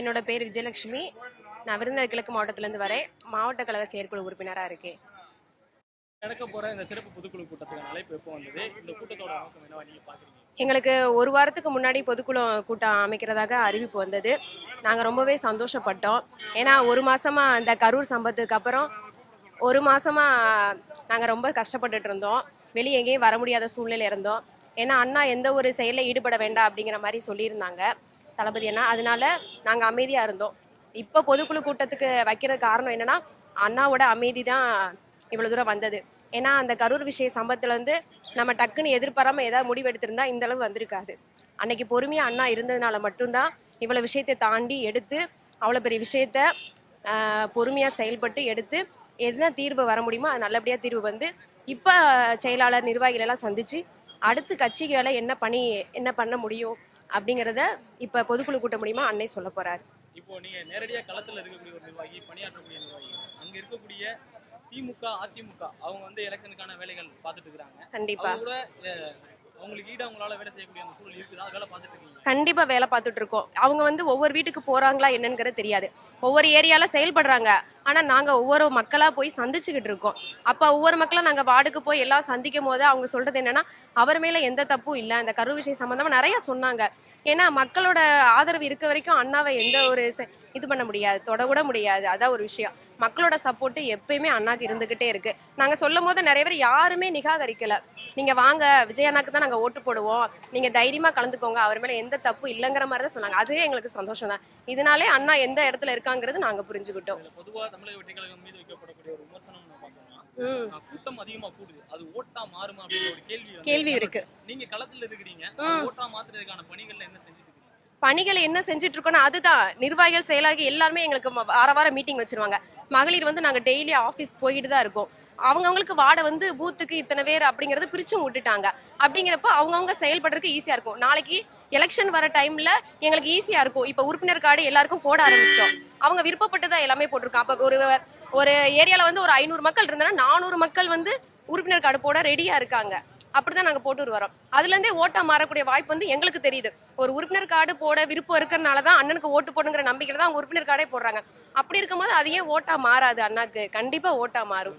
என்னோட பேர் விஜயலட்சுமி. நான் விருந்தினர் கிழக்கு மாவட்டத்திலேருந்து வரேன். மாவட்ட கழக செயற்குழு உறுப்பினராக இருக்கேன். நடக்க போற இந்த சிறப்பு பொதுக்குழு கூட்டத்துக்கான அழைப்பு எப்போ வந்தது? இந்த கூட்டத்தோட நோக்கம் என்னவா நீங்க பாக்குறீங்க? எங்களுக்கு ஒரு வாரத்துக்கு முன்னாடி பொதுக்குழு கூட்டம் அமைக்கிறதாக அறிவிப்பு வந்தது. நாங்கள் ரொம்பவே சந்தோஷப்பட்டோம். ஏன்னா ஒரு மாசமா அந்த கரூர் சம்பவத்துக்கு அப்புறம் ஒரு மாசமா நாங்கள் ரொம்ப கஷ்டப்பட்டுட்டு இருந்தோம். வெளியே எங்கேயும் வர முடியாத சூழ்நிலை இருந்தோம். ஏன்னா அண்ணா எந்த ஒரு செயலில் ஈடுபட வேண்டாம் அப்படிங்கிற மாதிரி சொல்லியிருந்தாங்க. தளபதி அண்ணா. அதனால நாங்கள் அமைதியாக இருந்தோம். இப்போ பொதுக்குழு கூட்டத்துக்கு வைக்கிறது காரணம் என்னன்னா அண்ணாவோட அமைதி தான் இவ்வளோ தூரம் வந்தது. ஏன்னா அந்த கரூர் விஷய சம்பவத்துலேருந்து நம்ம டக்குன்னு எதிர்பாராமல் ஏதாவது முடிவு எடுத்திருந்தா இந்த அளவு வந்திருக்காது. அன்னைக்கு பொறுமையாக அண்ணா இருந்ததுனால மட்டும்தான் இவ்வளோ விஷயத்தை தாண்டி எடுத்து அவ்வளோ பெரிய விஷயத்த பொறுமையாக செயல்பட்டு எடுத்து என்ன தீர்வு வர முடியுமோ அது நல்லபடியாக தீர்வு வந்து இப்போ செயலாளர் நிர்வாகிகள் எல்லாம் சந்திச்சு அடுத்து கட்சிக்கு வேலை என்ன பண்ணி என்ன பண்ண முடியும்? அப்படிங்கிறத இப்போ பொதுக்குழு கூட்ட முடியுமா அன்னை சொல்ல போறாரு. இப்போ நீங்க நேரடியா களத்துல இருக்கக்கூடிய ஒரு நிர்வாகி பணியாற்றக்கூடிய நிர்வாகி. அங்க இருக்கக்கூடிய திமுக அதிமுக அவங்க வந்து எலெக்ஷனுக்கான வேலைகள் பார்த்துட்டு இருக்காங்க கண்டிப்பா. கூட கண்டிப்பா வேலை பார்த்துட்டு இருக்கோம். அவங்க வந்து ஒவ்வொரு வீட்டுக்கு போறாங்களா என்னங்கிறது தெரியாது. ஒவ்வொரு ஏரியால செயல்படுறாங்க. ஆனால் நாங்கள் ஒவ்வொரு மக்களாக போய் சந்திச்சுக்கிட்டு இருக்கோம். அப்போ ஒவ்வொரு மக்களும் நாங்கள் வார்டுக்கு போய் எல்லாம் சந்திக்கும் போது அவங்க சொல்கிறது என்னென்னா அவர் மேலே எந்த தப்பும் இல்லை. அந்த கரு விஷயம் சம்மந்தமாக நிறைய சொன்னாங்க. ஏன்னா மக்களோட ஆதரவு இருக்க வரைக்கும் அண்ணாவை எந்த ஒரு இது பண்ண முடியாது தொட கூட முடியாது. அதான் ஒரு விஷயம். மக்களோட சப்போர்ட் எப்பயுமே அண்ணாக்கு இருந்துகிட்டே இருக்கு. நாங்க சொல்லும் போது நிறைய பேர் யாருமே நிகாகரிக்கல நீங்க வாங்க விஜய் அண்ணாக்கு தான் நாங்க ஓட்டு போடுவோம். நீங்க தைரியமா கலந்துக்கோங்க. அவர் மேல எந்த தப்பு இல்லைங்கிற மாதிரி தான் சொன்னாங்க. அதுவே எங்களுக்கு சந்தோஷம் தான். இதனாலே அண்ணா எந்த இடத்துல இருக்காங்கிறது நாங்க புரிஞ்சுக்கிட்டோம். இதுல பொதுவா தமிழக வெற்றி கழகம் மீது வைக்கப்படக்கூடிய ஒரு விமர்சனம் நம்ம பார்த்தோம்னா ம். அஹ், கூட்டம் அதிகமா கூடுது. அது ஓட்டா மாறுமா அப்படின்ற ஒரு கேள்வி இருக்கு. நீங்க களத்துல இருக்கிறீங்க. ஓட்டா மாத்துறதுக்கான பணிகள்ல என்ன இருக்கீங்க பணிகளை என்ன செஞ்சுட்டு இருக்கோம்னா அதுதான் நிர்வாகிகள் செயலாளர்கள் எல்லாருமே எங்களுக்கு வார வாரம் மீட்டிங் வச்சிருவாங்க. மகளிர் வந்து நாங்கள் டெய்லி ஆஃபீஸ் போயிட்டு தான் இருக்கோம். அவங்கவுங்களுக்கு வார்டை வந்து பூத்துக்கு இத்தனை பேர் அப்படிங்கிறத பிரிச்சும் விட்டுட்டாங்க. அப்படிங்கிறப்ப அவங்கவுங்க செயல்படுறதுக்கு ஈஸியாக இருக்கும். நாளைக்கு எலெக்ஷன் வர டைம்ல எங்களுக்கு ஈஸியாக இருக்கும். இப்போ உறுப்பினர் கார்டு எல்லாருக்கும் போட ஆரம்பிச்சிட்டோம். அவங்க விருப்பப்பட்டு எல்லாமே போட்டிருக்கோம் அப்போ ஒரு ஒரு ஏரியாவில் வந்து ஒரு ஐநூறு மக்கள் இருந்தாங்கன்னா நானூறு மக்கள் வந்து உறுப்பினர் கார்டு போட ரெடியாக இருக்காங்க. அப்படிதான் நாங்கள் போட்டு வரோம் அதுலேருந்தே ஓட்டா மாறக்கூடிய வாய்ப்பு வந்து எங்களுக்கு தெரியுது. ஒரு உறுப்பினர் கார்டு போட விருப்பம் இருக்கிறனால தான் அண்ணனுக்கு ஓட்டு போடுங்கிற நம்பிக்கையில தான் அவங்க உறுப்பினர் கார்டே போடுறாங்க. அப்படி இருக்கும்போது அது ஏன் ஓட்டா மாறாது அண்ணாக்கு. கண்டிப்பாக ஓட்டா மாறும்.